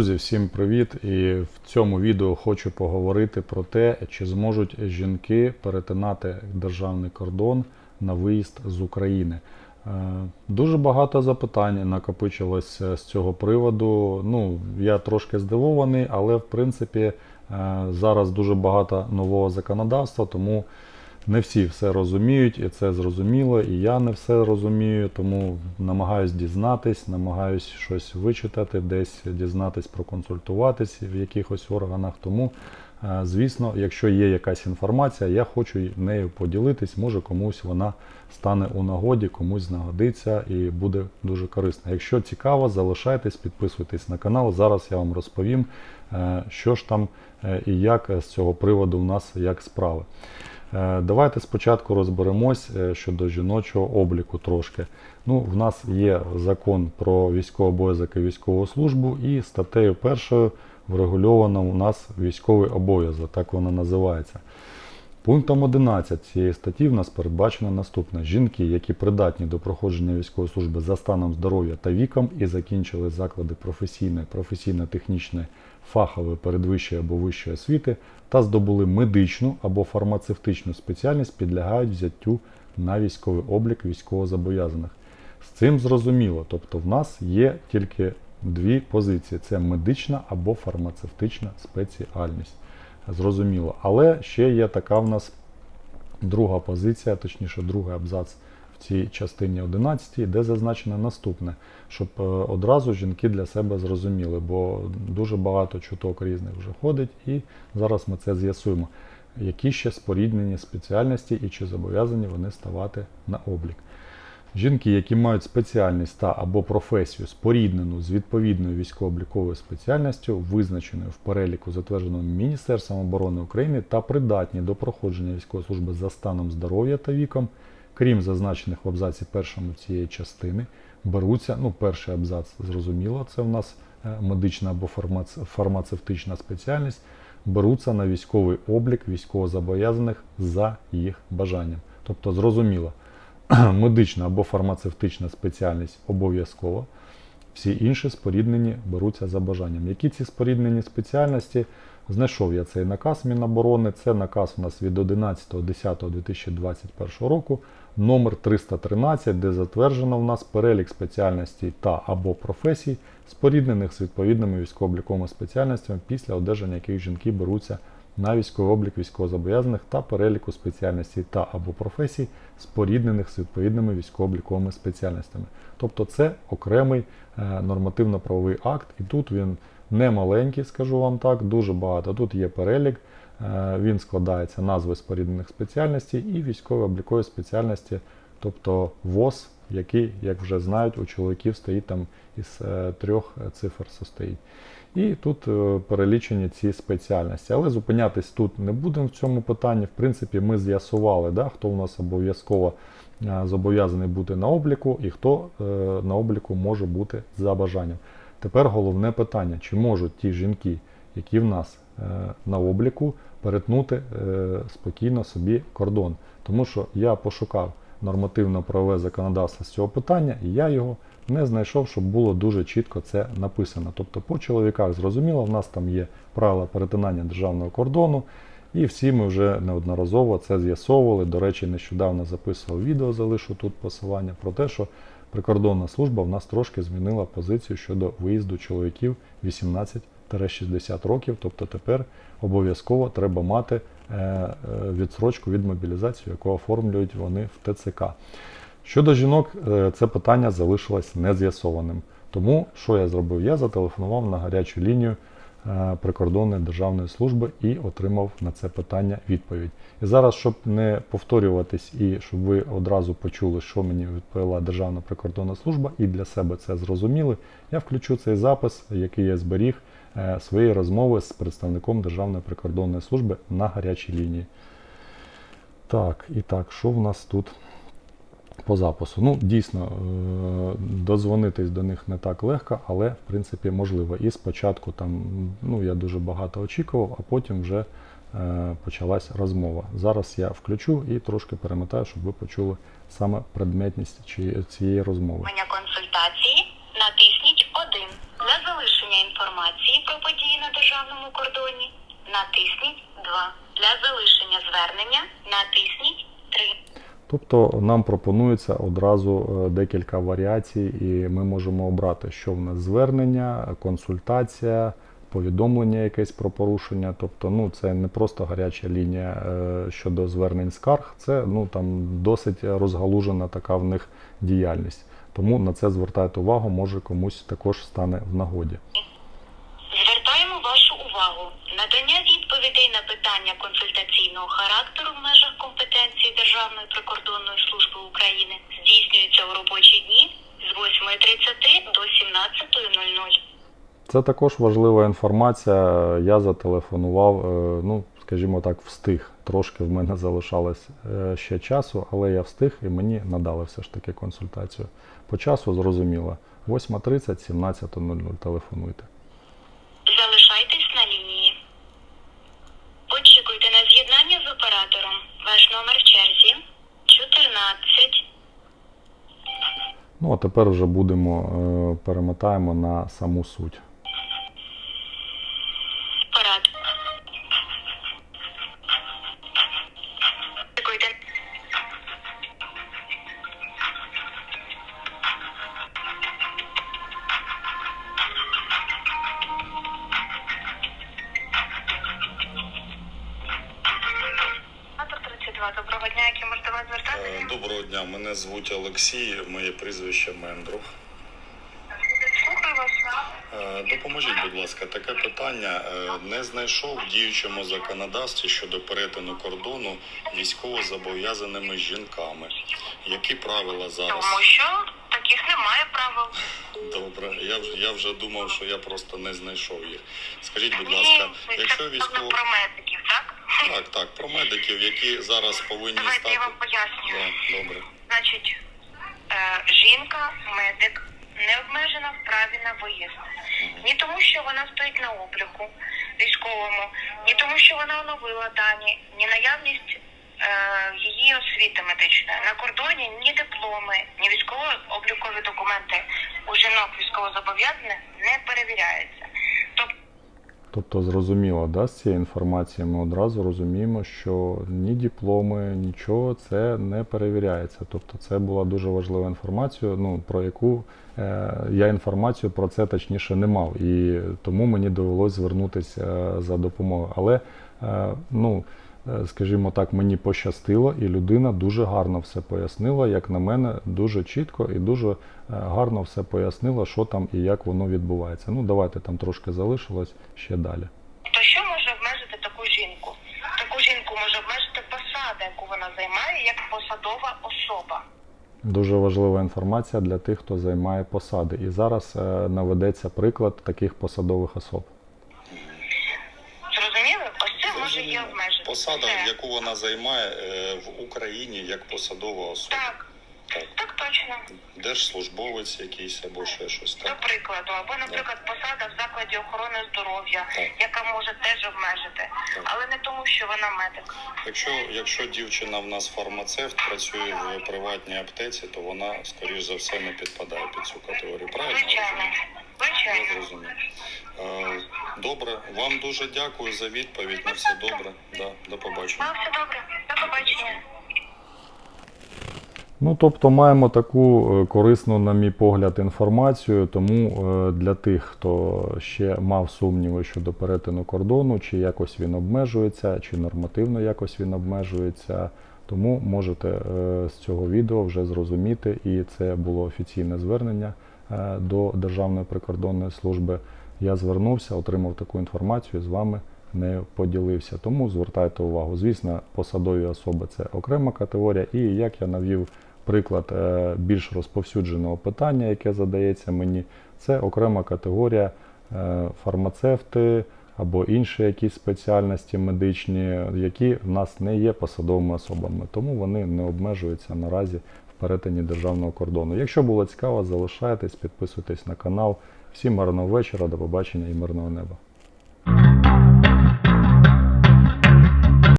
Друзі, всім привіт! І в цьому відео хочу поговорити про те, чи зможуть жінки перетинати державний кордон на виїзд з України. Е, Дуже багато запитань накопичилось е, з цього приводу. Ну, я трошки здивований, але в принципі е, зараз дуже багато нового законодавства, тому не всі все розуміють, і це зрозуміло, і я не все розумію, тому намагаюсь дізнатись, намагаюсь щось вичитати, десь дізнатись, проконсультуватись в якихось органах. Тому, е, звісно, якщо є якась інформація, я хочу нею поділитись. Може комусь вона стане у нагоді, комусь знагодиться і буде дуже корисна. Якщо цікаво, залишайтесь, підписуйтесь на канал. Зараз я вам розповім, е, що ж там е, і як з цього приводу у нас як справи. Е, Давайте спочатку розберемось е, щодо жіночого обліку трошки. Ну, в нас є закон про військовий обов'язок і військову службу, і статтею першою врегульовано у нас військовий обов'язок, так вона називається. Пунктом 11 цієї статті в нас передбачено наступне: жінки, які придатні до проходження військової служби за станом здоров'я та віком і закінчили заклади професійної, професійно-технічної, фахової, передвищої або вищої освіти та здобули медичну або фармацевтичну спеціальність, підлягають взяттю на військовий облік військовозобов'язаних. З цим зрозуміло, тобто в нас є тільки дві позиції: це медична або фармацевтична спеціальність. Зрозуміло. Але ще є така в нас друга позиція, точніше, другий абзац в цій частині 11, де зазначено наступне, щоб е, одразу жінки для себе зрозуміли, бо дуже багато чуток різних вже ходить, і зараз ми це з'ясуємо. Які ще споріднені спеціальності і чи зобов'язані вони ставати на облік. Жінки, які мають спеціальність та або професію споріднену з відповідною військово-обліковою спеціальністю, визначеною в переліку, затвердженому Міністерством оборони України, та придатні до проходження військової служби за станом здоров'я та віком, крім зазначених в абзаці першому цієї частини, беруться. Ну, перший абзац зрозуміло, це в нас е, медична або фармацевтична спеціальність, беруться на військовий облік військовозобов'язаних за їх бажанням. Тобто, зрозуміло медична або фармацевтична спеціальність обов'язково. Всі інші споріднені беруться за бажанням. Які ці споріднені спеціальності? Знайшов я цей наказ Міноборони. Це наказ у нас від 11.10.2021 року, номер 313, де затверджено в нас перелік спеціальностей та або професій, споріднених з відповідними військово-обліковими спеціальностями, після одержання яких жінки беруться на військовий облік військовозобов'язаних та переліку спеціальностей та або професій, споріднених з відповідними військово-обліковими спеціальностями. Тобто це окремий е, нормативно-правовий акт, і тут він не маленький, скажу вам так, дуже багато. Тут є перелік, е, він складається назви споріднених спеціальностей і військово-облікові спеціальності, тобто ВОЗ, який, як вже знають, у чоловіків стоїть там із е, трьох цифр состоїть. І тут е, перелічені ці спеціальності. Але зупинятись тут не будемо в цьому питанні. В принципі, ми з'ясували, да, хто у нас обов'язково е, зобов'язаний бути на обліку і хто е, на обліку може бути за бажанням. Тепер головне питання: чи можуть ті жінки, які в нас на обліку, перетнути спокійно собі кордон? Тому що я пошукав нормативно-правове законодавство з цього питання, і я його не знайшов, щоб було дуже чітко це написано. Тобто по чоловіках зрозуміло, в нас там є правила перетинання державного кордону, і всі ми вже неодноразово це з'ясовували. До речі, нещодавно записував відео, залишу тут посилання про те, що прикордонна служба в нас трошки змінила позицію щодо виїзду чоловіків 18-60 років. Тобто тепер обов'язково треба мати відсрочку від мобілізації, яку оформлюють вони в ТЦК. Щодо жінок, е, це питання залишилось нез'ясованим. Тому що я зробив? Я зателефонував на гарячу лінію е, прикордонної державної служби і отримав на це питання відповідь. І зараз, щоб не повторюватись і щоб ви одразу почули, що мені відповіла Державна прикордонна служба, і для себе це зрозуміли, я включу цей запис, який я зберіг е, своєї розмови з представником Державної прикордонної служби на гарячій лінії. Так, і так, що в нас тут? по запису. Ну, дійсно, е, дозвонитись до них не так легко, але в принципі можливо. І спочатку там ну, я дуже багато очікував, а потім вже е, почалась розмова. Зараз я включу і трошки перемотаю, щоб ви почули саме предметність цієї розмови. Мене консультації натисніть 1. Для залишення інформації про події на державному кордоні, натисніть 2. Для залишення звернення натисніть 3. Тобто нам пропонується одразу е, декілька варіацій, і ми можемо обрати, що в нас звернення, консультація, повідомлення якесь про порушення. Тобто, ну це не просто гаряча лінія е, щодо звернень скарг, це ну там досить розгалужена така в них діяльність. Тому на це звертайте увагу, може комусь також стане в нагоді. Надання відповідей на питання консультаційного характеру в межах компетенції Державної прикордонної служби України здійснюється у робочі дні з 8.30 до 17.00. Це також важлива інформація. Я зателефонував, е, ну скажімо так, встиг. Трошки в мене залишалось е, ще часу, але я встиг і мені надали все ж таки консультацію. По часу зрозуміло. 8.30, 17.00 телефонуйте. Залишайтесь на лінії. Очікуйте на з'єднання з оператором. Ваш номер в черзі 14. Ну а тепер вже будемо е, перемотаємо на саму суть. Доброго дня, мене звуть Олексій, моє прізвище Мендрух. Е, Допоможіть, будь ласка, таке питання. Е, Не знайшов в діючому законодавстві щодо перетину кордону військовозобов'язаними жінками. Які правила зараз? Тому що таких немає правил. Добре, я вже я вже думав, що я просто не знайшов їх. Скажіть, будь ласка, якщо військово так? так, про медиків, які зараз повинні Давайте стати. я вам поясню. Да, добре. Значить, е, жінка, медик не обмежена в праві на виїзд. Ні тому, що вона стоїть на обліку військовому, ні тому, що вона оновила дані, ні наявність е, її освіти медичної. На кордоні ні дипломи, ні військово-облікові документи у жінок військовозобов'язаних не перевіряються. Тобто зрозуміло, да, з цієї інформації ми одразу розуміємо, що ні дипломи, нічого це не перевіряється. Тобто, це була дуже важлива інформація, ну про яку е, я інформацію про це точніше не мав, і тому мені довелось звернутися е, за допомогою. Але е, ну. Е, Скажімо так, мені пощастило, і людина дуже гарно все пояснила, як на мене, дуже чітко і дуже е, гарно все пояснила, що там і як воно відбувається. Ну, давайте там трошки залишилось ще далі. То що може обмежити таку жінку? Таку жінку може обмежити посада, яку вона займає як посадова особа. Дуже важлива інформація для тих, хто займає посади. І зараз е, наведеться приклад таких посадових особ. Зрозуміли? Ось це може Зрозуміло. обмежити. Посада, Все. яку вона займає е, в Україні як посадова особа. Так, Так. так точно. Держслужбовець якийсь або ще щось До так. прикладу, або, наприклад, посада в закладі охорони здоров'я, Так. яка може теж обмежити, Так. але не тому, що вона медик. Якщо, якщо дівчина в нас фармацевт працює в приватній аптеці, то вона, скоріш за все, не підпадає під цю категорію. Правильно Звичайно, розумію? Я зрозумів. Е, Добре, вам дуже дякую за відповідь. На все добре. Да, до побачення. Ну, все добре. До побачення. Ну, тобто маємо таку е, корисну, на мій погляд, інформацію. Тому е, для тих, хто ще мав сумніви щодо перетину кордону, чи якось він обмежується, чи нормативно якось він обмежується. Тому можете е, з цього відео вже зрозуміти, і це було офіційне звернення до Державної прикордонної служби. Я звернувся, отримав таку інформацію, з вами не поділився. Тому звертайте увагу. Звісно, посадові особи це окрема категорія, і як я навів приклад е, більш розповсюдженого питання, яке задається мені, це окрема категорія е, фармацевти або інші якісь спеціальності медичні, які в нас не є посадовими особами, тому вони не обмежуються наразі перетині державного кордону. Якщо було цікаво, залишайтесь, підписуйтесь на канал. Всім мирного вечора, до побачення і мирного неба.